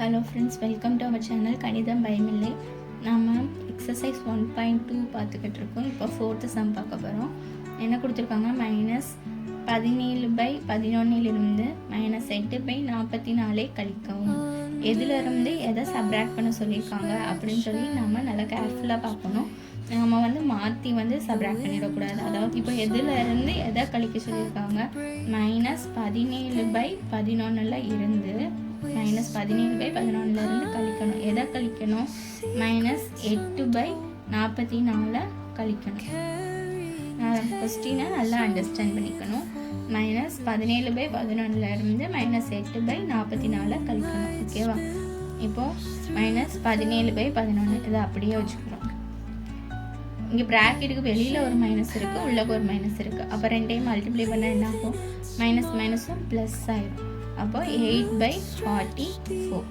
Hello friends welcome to our channel கணிதம் பயமில்லை. நம்ம எக்ஸசைஸ் ஒன் பாயிண்ட் டூ பார்த்துக்கிட்டு இருக்கோம். இப்போ ஃபோர்த்து சம் பார்க்க போகிறோம் என்ன கொடுத்துருக்காங்க? மைனஸ் பதினேழு பை பதினொன்னிலிருந்து மைனஸ் எட்டு பை நாற்பத்தி நாலே கழிக்கவும். எதுலேருந்து எதை சப்ராக்ட் பண்ண சொல்லியிருக்காங்க அப்படின்னு சொல்லி நம்ம நல்லா கேர்ஃபுல்லாக பார்க்கணும். நம்ம வந்து மாற்றி வந்து சப்ராக்ட் பண்ணிடக்கூடாது. அதாவது இப்போ எதுலேருந்து எதை கழிக்க சொல்லியிருக்காங்க? மைனஸ் பதினேழு பை பதினொன்றில் இருந்து மைனஸ் பதினேழு பை பதினொன்றுலேருந்து கழிக்கணும். எதை கழிக்கணும்? மைனஸ் எட்டு பை நாற்பத்தி நாலை கழிக்கணும் கொஸ்டினை நல்லா அண்டர்ஸ்டாண்ட் பண்ணிக்கணும். மைனஸ் பதினேழு பை பதினொன்றுலேருந்து மைனஸ் எட்டு பை நாற்பத்தி நாலை கழிக்கணும் ஓகேவா இப்போது மைனஸ் பதினேழு பை பதினொன்று இதை அப்படியே வச்சுக்கிறோம் இங்கே ப்ராக்கெட்டுக்கு வெளியில் ஒரு மைனஸ் இருக்குது உள்ளக்கு ஒரு மைனஸ் இருக்குது அப்போ ரெண்டையும் மல்டிப்ளை பண்ணால் என்ன ஆகும் மைனஸ் மைனஸும் ப்ளஸ் ஆகிடும் அப்போ எயிட் பை ஃபார்ட்டி ஃபோர்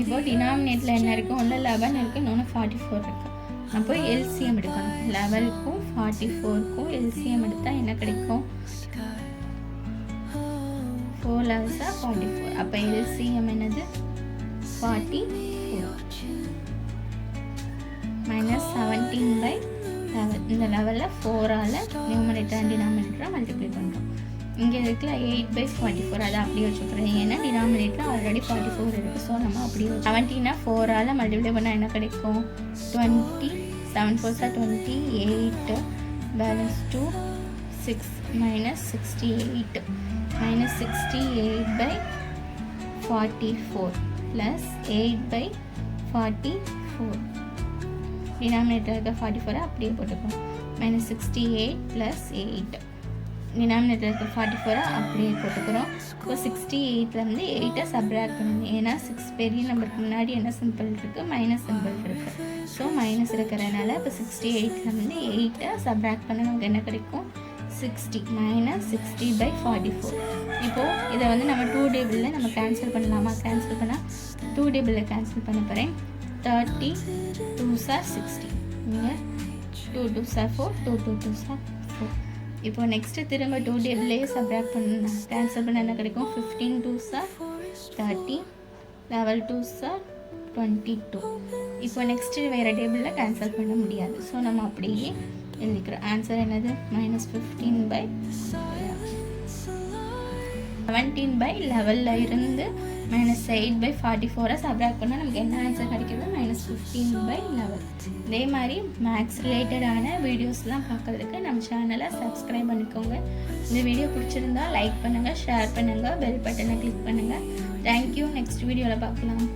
இப்போ டினாமினேட்டில் என்ன இருக்குது ஒன்று லெவன் இருக்குது இன்னொன்று ஃபார்ட்டி ஃபோர் இருக்குது அப்போ எல்சிஎம் எடுக்கணும். லெவலுக்கும் ஃபார்ட்டி ஃபோருக்கும் எல்சிஎம் எடுத்தால் என்ன கிடைக்கும்? ஃபோர் லெவல்ஸாக ஃபார்ட்டி ஃபோர் அப்போ எல்சிஎம் என்னது? Forty four minus seventeen by level இந்த லெவலில் ஃபோரால் நியூமரேட்டர் அண்ட் டினாமினேட்டரை மல்டிப்ளை இங்கே இருக்கிற எயிட் பை ஃபார்ட்டி ஃபோர் அதை அப்படியே வச்சுக்கிறேன் ஏன்னா டினாமினேட்டில் ஆல்ரெடி ஃபார்ட்டி ஃபோர் இருக்குது ஸோ நம்ம அப்படியே செவன்டீனா ஃபோரால் மல்டிப்ளை பண்ணால் என்ன கிடைக்கும்? Twenty seven four are twenty eight balance two six minus sixty eight minus sixty eight by forty four plus eight by forty four denominator இருக்க ஃபார்ட்டி ஃபோரை அப்படியே போட்டுக்கோம் minus sixty eight plus eight denominator இருக்க forty ஃபோரை அப்படியே போட்டுக்கிறோம். இப்போ sixty எயிட்லேருந்து எயிட்டை subtract பண்ணணும். ஏன்னா சிக்ஸ் பெரிய நம்பருக்கு முன்னாடி என்ன சிம்பிள் இருக்குது மைனஸ் சிம்பிள் இருக்குது ஸோ மைனஸ் இருக்கிறதுனால இப்போ சிக்ஸ்டி எயிட்லேருந்து எயிட்டை சப்ராக்ட் பண்ண நமக்கு என்ன கிடைக்கும்? Sixty minus sixty by forty four இப்போது இதை வந்து நம்ம டூ டேபிளில் நம்ம கேன்சல் பண்ணலாமா? கேன்சல் பண்ணால் டூ டேபிளில் கேன்சல் பண்ண போகிறேன் தேர்ட்டி டூ சார் சிக்ஸ்டி இங்கே two two are four two two two are four இப்போ நெக்ஸ்ட்டு திரும்ப டூ டேபிளே சப்ராக்ட் பண்ண. கேன்சல் பண்ண என்ன கிடைக்கும்? Fifteen two are thirty level two are twenty two இப்போ நெக்ஸ்ட்டு வேறு டேபிளில் கேன்சல் பண்ண முடியாது. ஸோ நம்ம அப்படியே எழுதிக்கிறோம். ஆன்சர் என்னது? Minus fifteen by seventeen by லெவலில் இருந்து மைனஸ் எயிட் பை ஃபார்ட்டி ஃபோரை சப்ராக்ட் பண்ணால் நமக்கு என்ன ஆன்சர் கிடைக்கிறது மைனஸ் ஃபிஃப்டீன் பை லெவன் இதே மாதிரி மேக்ஸ் ரிலேட்டடான வீடியோஸ்லாம் பார்க்குறதுக்கு நம்ம சேனலை சப்ஸ்கிரைப் பண்ணிக்கோங்க. இந்த வீடியோ பிடிச்சிருந்தா லைக் பண்ணுங்கள் ஷேர் பண்ணுங்கள் பெல் பட்டனை கிளிக் பண்ணுங்கள் தேங்க்யூ நெக்ஸ்ட் வீடியோவில் பார்க்கலாம்.